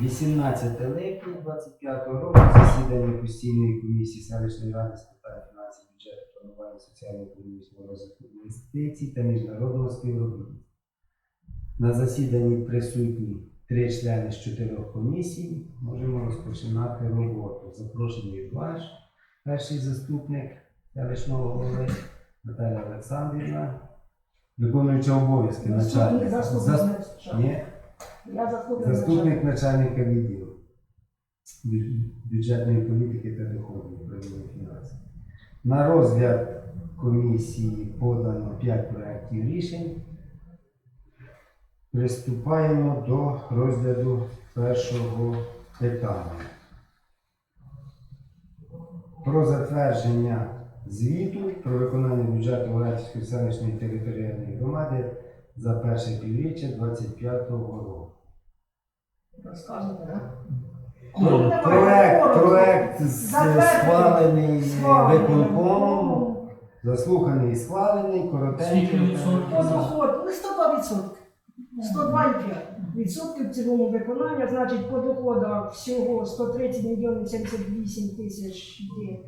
18 липня 25 року засідання постійної комісії селищної ради з питань фінансів, бюджету, планування соціально-економічного розвитку інвестицій та міжнародного співробітництва. На засіданні присутні три члени з чотирьох комісій. Можемо розпочинати роботу. Запрошений ваш перший заступник селищного голови Наталя Олександрівна, виконуюча обов'язки начальника. заступник. Зас- Ні, Я заступник. Заступник начальника відділу бюджетної політики та доходів управління фінансів. На розгляд комісії подано 5 проєктів рішень. Приступаємо до розгляду першого питання. Про затвердження звіту про виконання бюджету Оратівської селищної територіальної громади за перше півріччя 2025 року. Розказуйте, так? Ну, Проект, проект з- Затвердити. схвалений Схвалений. виконкомом, заслуханий і схвалений, Скільки коротенький. відсотків? Доходу, ну 102 відсотки. 102,5 відсотків в цілому виконання, значить по доходах всього 130 мільйонів 78 тисяч є.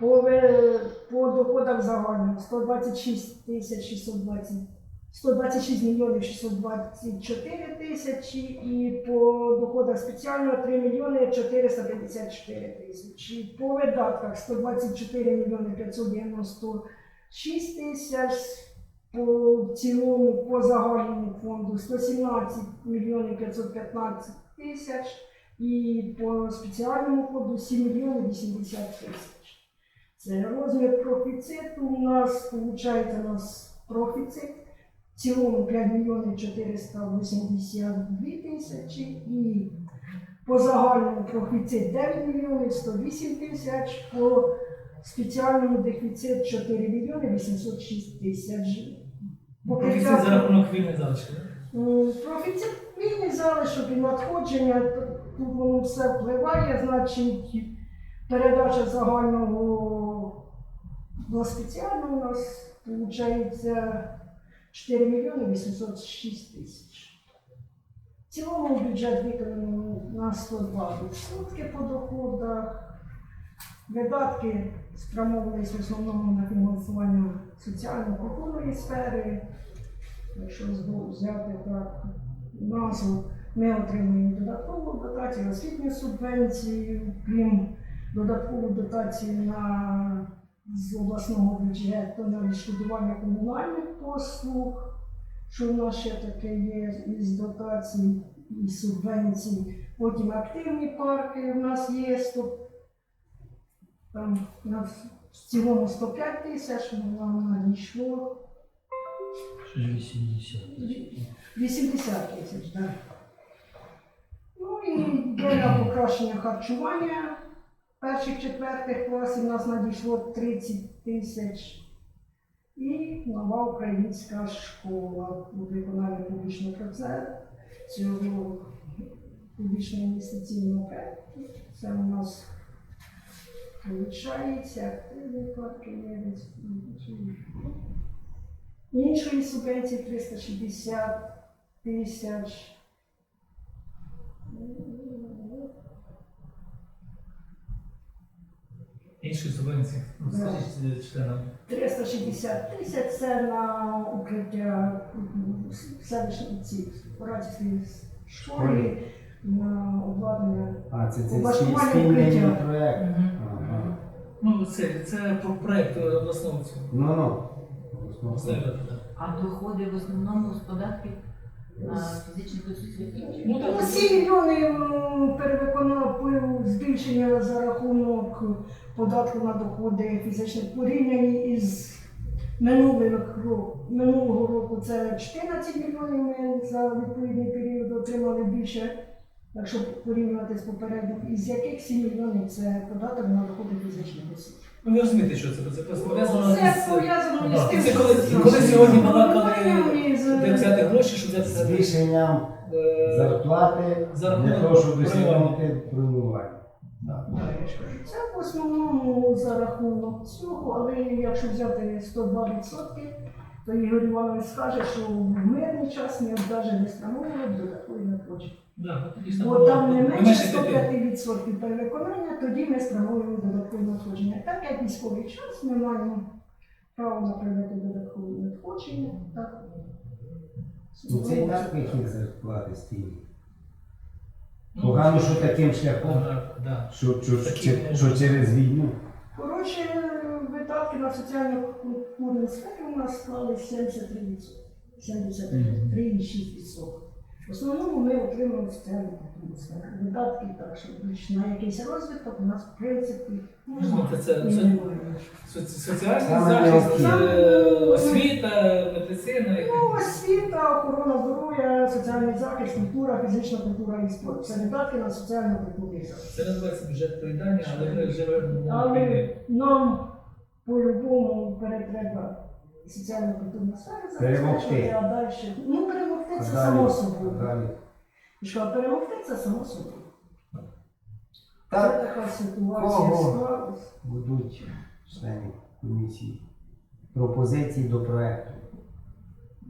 По, ви- по доходах загальних 126 тисяч 620 126 мільйонів 624 тисячі і по доходах спеціального 3 мільйони 454 тисячі. По видатках 124 мільйони 596 тисяч, по цілому по загальному фонду 117 мільйонів 515 тисяч і по спеціальному фонду 7 мільйонів 80 тисяч. Це розмір профіциту у нас, виходить, у нас профіцит в цілому 5 мільйонів 482 тисячі і по загальному профіцит 9 мільйонів 108 тисяч, по спеціальному дефіцит 4 мільйони 806 тисяч. Профіцит за рахунок вільних залишки. Профіцит вільний залишок і надходження, тут воно все впливає, значить передача загального до спеціального у нас виходить 4 мільйони 806 тисяч. В цілому бюджет виконаний на 102 відсотки по доходах. Видатки спрямовувалися в основному на фінансування соціально-культурної сфери. Якщо взяти так назву, ми отримуємо додаткову дотацію, освітню субвенцію, крім додаткову дотацію на з обласного бюджету на відшкодування комунальних послуг, що в нас ще таке є із дотацій і субвенцій. Потім активні парки у нас є 100, там в цілому 105 тисяч, нам надійшло 80. 80 тисяч, так. Ну і для покращення харчування перших четвертих класів нас надійшло 30 тисяч. І нова українська школа у виконанні публічного процесу цього публічного інвестиційного проєкту. Це у нас є, Іншої субвенції 360 тисяч. Інші субвенції. Ну, Скажіть е, членам. 360 тисяч це на укриття селищної ці школи на обладнання. А, це, це Облаштування спільний укриття. проєкт. Мгм. Ага. Ну, це, це про проєкт е, обласного цього. Ну, ну. Так. А доходи в основному з податків на фізичних осіб. Ну, Ну, так. 7 мільйонів перевиконав збільшення за рахунок податку на доходи фізичних порівняння із минулих минулого року. Це 14 мільйонів ми за відповідний період отримали більше. Якщо порівнювати з попереднім, із яких 7 мільйонів це податок на доходи фізичних осіб. Ну ви розумієте, що це? Це ну, пов'язано з пов'язано не з ну, тим, що коли це сьогодні балакали, де взяти гроші, щоб взяти збільшенням е, зарплати для того, щоб досягнути пробування. Це в основному за рахунок цього, але якщо взяти 102%, то Ігор Іванович скаже, що в мирний час ні навіть не встановлювали додаткові надходження. Бо там не менше менше 150 100% перевиконання, тоді ми справуємо додаткове надходження. Так як військовий час, ми маємо право на прийняти додаткове надходження. Так? Ну, Це так їхні зарплати стільки. Погано, що таким шляхом, що, що, що, що через війну. Коротше, видатки на соціальну культурну сфері у нас склали 73%, 73,6%. В основному ми отримуємо соціальну культурну. Видатки так, що на якийсь розвиток у нас в принципі Ну, це- це- це- Соці- Соціальний захист, е, освіта, медицина. і- Ну, освіта, охорона здоров'я, соціальний захист, культура, фізична культура і спорт. Це видатки на соціально-культурний захист. Це називається бюджет поїдання, але ми живемо в Але нам по-любому перетреба соціально-культурна сфера Перемогти. а далі. Ну, перемогти А це само собою. далі. І Що, перемогти це само собою. Це Так така ситуація склалась. будуть члени комісії пропозиції до проекту.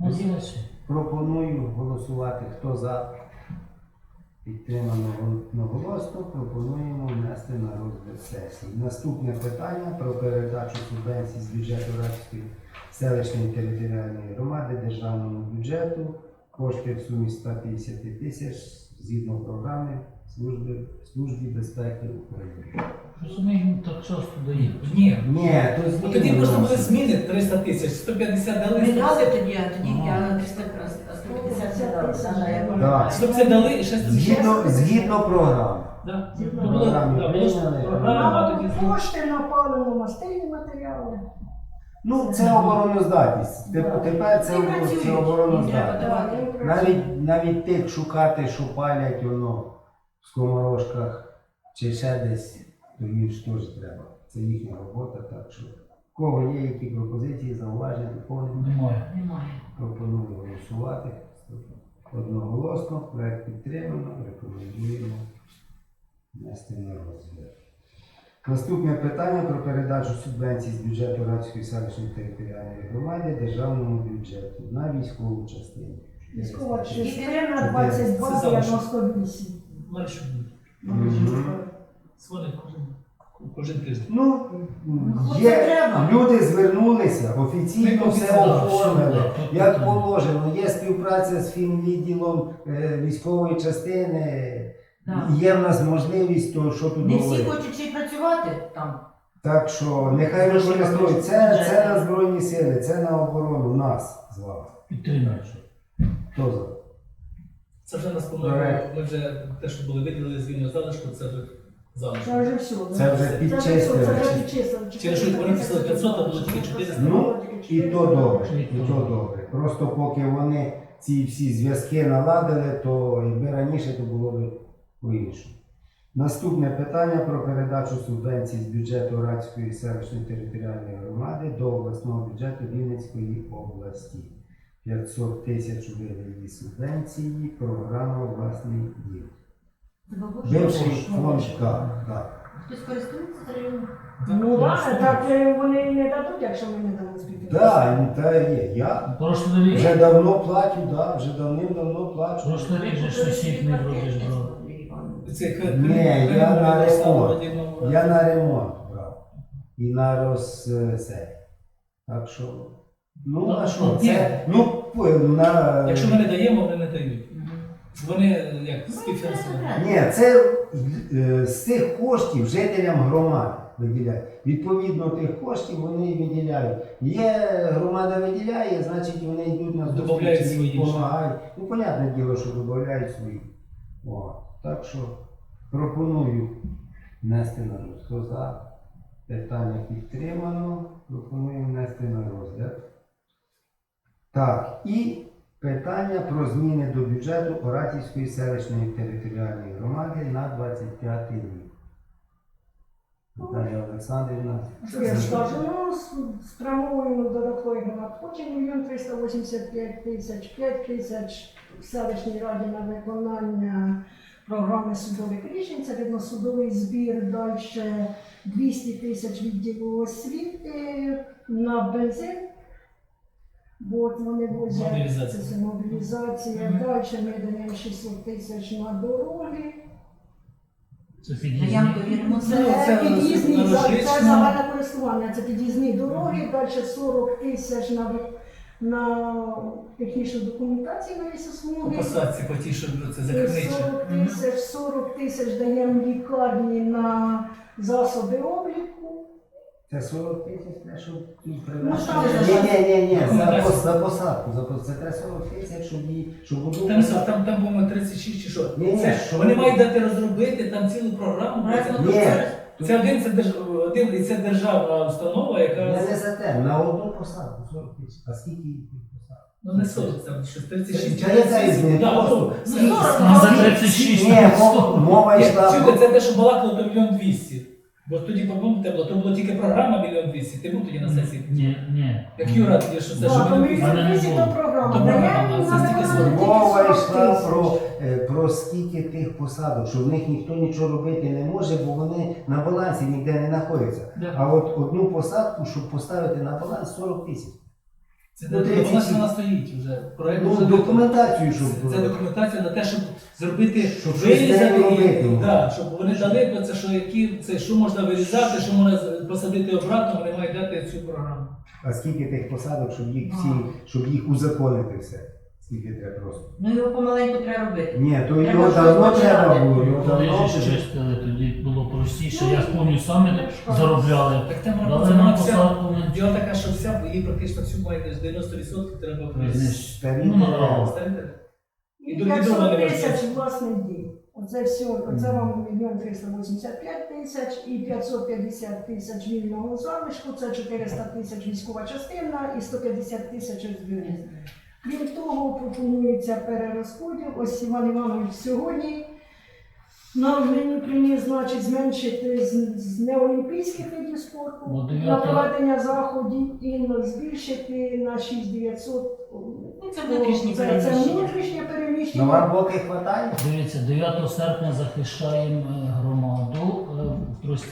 Надіюся. Пропоную голосувати. Хто за підтримано одноголосно, пропонуємо внести на розгляд сесії. Наступне питання про передачу субвенцій з бюджету Радської селищної територіальної громади державному бюджету. Кошти в сумі 150 тисяч згідно програми служби, службі безпеки України. Щось ми їм так часто даємо. Ні. Ні, то Ну, зміни тоді просто були зміни 300 тисяч, 150 дали. Ми дали тоді, а тоді я 350 не дала. да, да, я пам'ятаю. 150 дали і ще 150. Згідно, згідно програми. Да. Згідно Ну, програми програма, тоді. Кошти на паливно-мастильні матеріали. Ну, це обороноздатність. Теп- Тепер це, це обороноздатність. Навіть, навіть тих шукати, що палять воно в скоморожках чи ще десь, то їм ж теж треба. Це їхня робота, так що. В Кого є які пропозиції, зауваження, доповнення, Немає. Немає. пропоную голосувати. Одноголосно, проект підтримано, рекомендуємо внести на розгляд. Наступне питання про передачу субвенцій з бюджету Радської селищної територіальної громади державному бюджету на військову частину. Військова частина. 2298. Має що Дзвонить кожен, кожен тиждень. Ну, Ну, є, люди звернулися, офіційно все оформили. Як положено, є співпраця з фінвідділом е, військової частини, Да. є в нас можливість, то що тут Не всі говорити. хочуть ще й працювати там. Так що нехай використовують. Це, це на Збройні сили, це на оборону нас з вами. Підтримуєш. Хто за? Це вже нас, по-моєму, ми вже те, що були виділили з вільного залишку, це вже. Це вже все. да? Це вже підчистили. це вже підчистили. Через що вони писали 500, а було тільки 400. Ну, І то добре, і то добре. Просто поки вони ці всі зв'язки наладили, то якби раніше то було б по-іншому. Наступне питання про передачу субвенцій з бюджету Радської селищної територіальної громади до обласного бюджету Вінницької області. 500 тисяч у вигляді субвенції, програма власний дім. Бивший фонд так, так. Хтось користується районом? Ну так, так е, вони не дадуть, якщо ми не дамо співфінансування. Так, та є. Я Прошлий рік. вже давно плачу, да, вже давним-давно плачу. Прошлий рік же сусід не ж Ні, я на ремонт. Я на ремонт брав. І на розсей. Так що. Ну, Ну, а що? ну, Це, ну, п- на... Якщо ми не даємо, вони не дають. Вони як співфінансування. Ні, це е, з цих коштів жителям громади виділяють. Відповідно тих коштів вони виділяють. Є громада виділяє, значить вони йдуть на Добавляють зустріч допомагають. Ну, понятне діло, що додають свої. О, так що пропоную внести на розгляд. За питання підтримано, пропоную внести на розгляд. Так, і питання про зміни до бюджету Оратівської селищної територіальної громади на 25 рік. Наталія Олександрівна. Скажу? Ну, спрямовуємо додаткові надходження, мільйон 385 тисяч, 5 тисяч в селищній раді на виконання програми судових рішень, це відносудовий збір, далі 200 тисяч відділу освіти на бензин, бо от вони возять Мобілізація. це мобілізація. Мгм. Далі ми даємо 600 тисяч на дороги. Це А під'їзні. Ну, це під'їзні це загальне користування, це під'їзні дороги, далі 40 тисяч на, на технічну документацію на По лісосмуги. посадці, по тій, що це за 40 тисяч, 40 тисяч даємо лікарні на засоби обліку. Це 40 тисяч, те, щоб Ну, привезти. там же Ні, ні, ні, ні, за, Документація. пос- за посадку, за пос- це треба 40 тисяч, щоб її, щоб одну Там, посадку. там, там, по-моєму, 36 чи що. Ні, ні, Це, що вони ви- мають дати розробити там цілу програму. Ні. це- Це один, це держ... один і це державна установа, Я яка не за те, на одну посаду 40 тисяч. А скільки їх посад? ну не 40, там щось 36 Це яка різниця? Да, Просто- ну, Ну, це- 40. А за 36 Ні, мова, 100. мова Ні, йшла чуєте, це те, що балакало, то мільйон двісті. Бо тоді по-моєму тепло, то була тільки програма мільйон двісті, ти був тоді на сесії. Ні, ні. Як Юра, тоді, що це Да, що то мільйон двісті. мене не було. То програма, Даємо це на стільки Мова йшла про, е, про скільки тих посадок, що в них ніхто нічого робити не може, бо вони на балансі ніде не знаходяться. Да. А от одну посадку, щоб поставити на баланс 40 тисяч. Це Ну, де- 37. вона вона стоїть вже. Проект Ну, документацію, щоб Це документація на те, щоб зробити Щоб щось вирізати, робити. і- да, щоб вони дали про це, що які це що можна вирізати, що можна з- посадити обратно, вони мають дати цю програму. А скільки тих посадок, щоб їх всі, щоб їх узаконити все. Скільки треба просто. Ну його помаленьку треба робити. Ні, то Треба його щось давно починати. треба було. Його Коли давно ж вже- чистили, тоді було простіше. Я ж пам'ятаю, самі заробляли. Так там Дали нам вся. посадку. Діло таке, що вся її практично всю має десь 90% треба Знищити. Старі Ну, поставити. І І до відома 500 тисяч власний дій. Оце все, оце вам мільйон 385 тисяч і 550 тисяч вільного залишку, це 400 тисяч військова частина і 150 тисяч ОСБ. Крім того, пропонується перерозподіл. Ось Іван Іванович сьогодні нам мені приніс, значить, зменшити з, з неолімпійських видів спорту на проведення заходів і збільшити на 6900. Ну, це внутрішні це, це переміщення. внутрішнє Ну переміщення. хватає? Дивіться, 9 серпня захищаємо е, громаду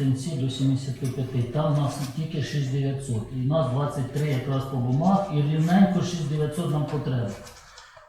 е, до 75. Там у нас тільки 6900. І у нас 23 якраз по бумаг, і рівненько 6900 нам потреба.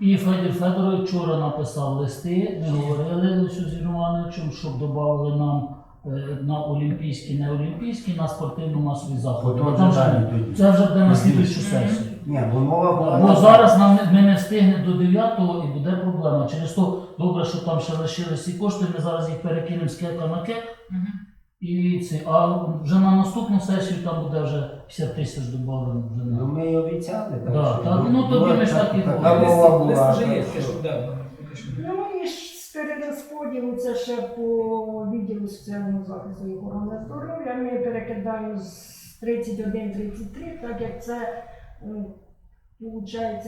І Федір Федорович вчора написав листи, ми говорили з Романовичем, щоб додали нам е, на олімпійські, не олімпійські, на спортивно-масові заходи. Бо там вже. Це вже буде на слідчу сесію. Ні, бо мова була. Бо зараз нам не- ми не встигне до 9 і буде проблема. Через то добре, що там ще лишились ці кошти, ми зараз їх перекинемо з кека на кек. Мгм. І це, а вже на наступну сесію там буде вже 50 тисяч додано. Вже Ну на. ми й обіцяли. так Да, що, так, ну, тоді ми ж так і Така говорили. мова Лист була. вже є, так те, що- що да. Ну і ж з перерозподілу це ще по відділу соціального захисту і охорони здоров'я. Ми перекидаємо з 31-33, так як це виходить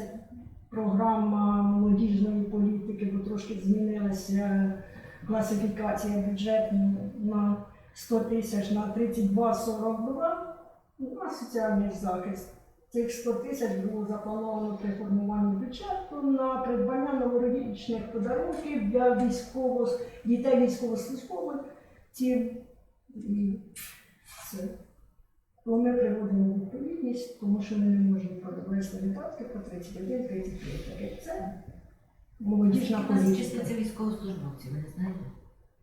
програма молодіжної політики, бо трошки змінилася класифікація бюджету на 100 тисяч на 32-42 на соціальний захист. Цих 100 тисяч було заплановано при формуванні бюджету на придбання новорічних подарунків для військово, дітей військовослужбових ці і це. То ми приводимо відповідність, тому що ми не можемо провести видатки по 31 33 так це молодіжна У нас політика. числиться військовослужбовців, ви не знаєте?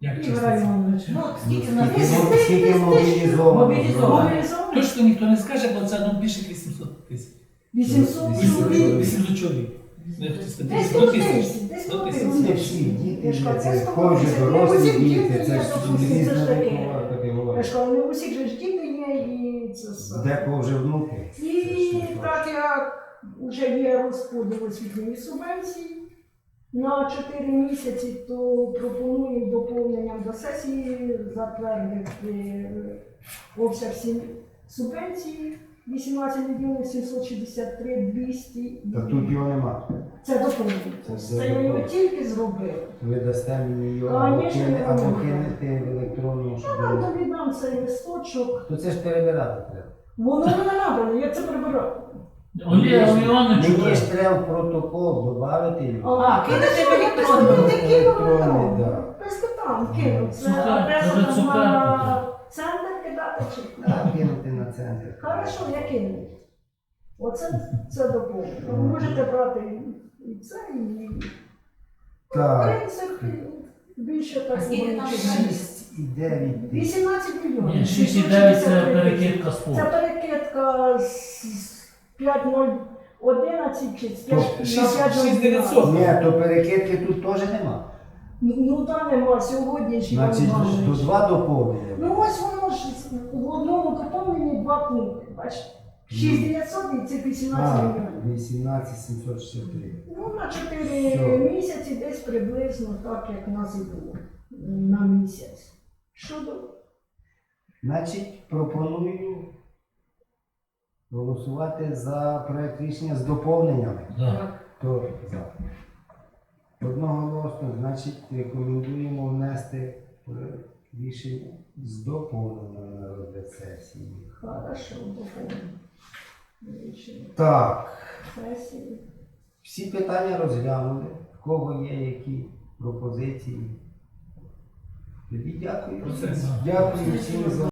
Як Ігор чиститься? Іванович. Ну, Ну, скільки в нас скільки моб- Скільки мобілізовано? Мобілізованих Точно ніхто не скаже, бо це ну, більше 800 тисяч. 800 чоловік. 800 чоловік. Не хто Десь сказати, по 100 тисяч. тисячі, десь Сто по Це всі діти, ж це кожні дорослі діти, це ж різна вікова категорія. ж не у всіх же ж діти є і це все. Декого вже внуки. І так як вже є розподіл освітньої субвенції на 4 місяці, то пропоную доповненням до сесії затвердити е, обсяг сім- субвенції 18 мільйонів 763 200. Та тут його нема. Це доповнення. Це Це я його тільки зробила. Ви дасте мені його або Конечно, кине- або можна. кинете в електронну, Я вам тобі цей листочок. То це ж перебирати треба. Воно не набрано, я це прибираю. Мені ж треба в протокол додати. А, в я електронну. в Електронний, да. Це це цукер. на центр кидати чи Так, кинути на центр. Хорошо, я кину. Оце це доповнення. Ви можете брати і це, і Так. принцип більше такого скільки там немає. 6,9 тисяч. 18 мільйонів. 6,9 це 663 перекидка Це спорту. перекидка з 5,011 чи з 5 на 6900. Ні, то перекидки тут теж нема. Ну там нема сьогодні ж Іван Значить, Іванович. то два доповнення. Ну ось воно ж в одному доповненні два пункти, бачите? 6900 і це 18 А, мільйонів. 18763. Ну, на 4 Все. місяці десь приблизно так, як в нас і було на місяць. Щодо Значить, пропоную голосувати за проект рішення з доповненнями. Да. Хто за? Одноголосно, значить, рекомендуємо внести рішення з доповненнями на розгляд сесії. хорошо доповнення. Так, сесії. всі питання розглянули. В кого є які пропозиції? Тоді дякую. Дякую всім за.